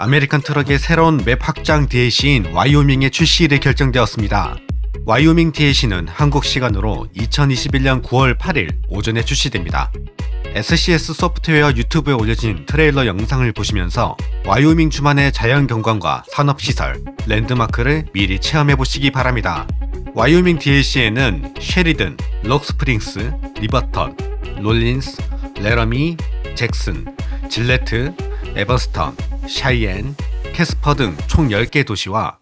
아메리칸 트럭의 새로운 맵 확장 DLC인 와이오밍의 출시일이 결정되었습니다. 와이오밍 DLC는 한국 시간으로 2021년 9월 8일 오전에 출시됩니다. SCS 소프트웨어 유튜브에 올려진 트레일러 영상을 보시면서 와이오밍 주만의 자연 경관과 산업시설, 랜드마크를 미리 체험해 보시기 바랍니다. 와이오밍 DLC에는 쉐리든, 록스프링스, 리버턴, 롤린스, 레러미, 잭슨, 질레트, 에버스턴, 샤이엔, 캐스퍼 등 총 10개 도시와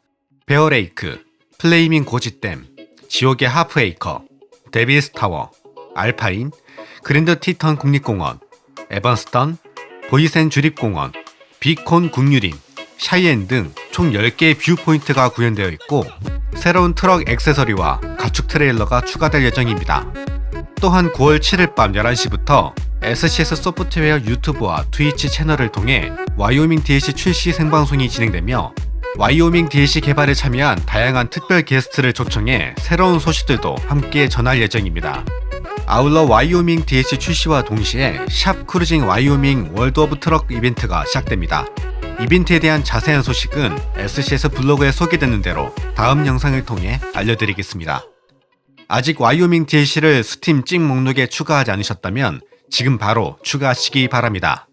베어레이크, 플레이밍 고지댐, 지옥의 하프에이커, 데빌스 타워, 알파인, 그랜드 티턴 국립공원, 에버스턴, 보이센 주립공원, 비콘 국유림, 샤이엔 등 총 10개의 뷰 포인트가 구현되어 있고 새로운 트럭 액세서리와 가축 트레일러가 추가될 예정입니다. 또한 9월 7일 밤 11시부터 SCS 소프트웨어 유튜브와 트위치 채널을 통해 와이오밍 DLC 출시 생방송이 진행되며 와이오밍 DLC 개발에 참여한 다양한 특별 게스트를 초청해 새로운 소식들도 함께 전할 예정입니다. 아울러 와이오밍 DLC 출시와 동시에 샵 크루징 와이오밍 월드 오브 트럭 이벤트가 시작됩니다. 이벤트에 대한 자세한 소식은 SCS 블로그에 소개되는 대로 다음 영상을 통해 알려드리겠습니다. 아직 와이오밍 DLC를 스팀 찡 목록에 추가하지 않으셨다면 지금 바로 추가하시기 바랍니다.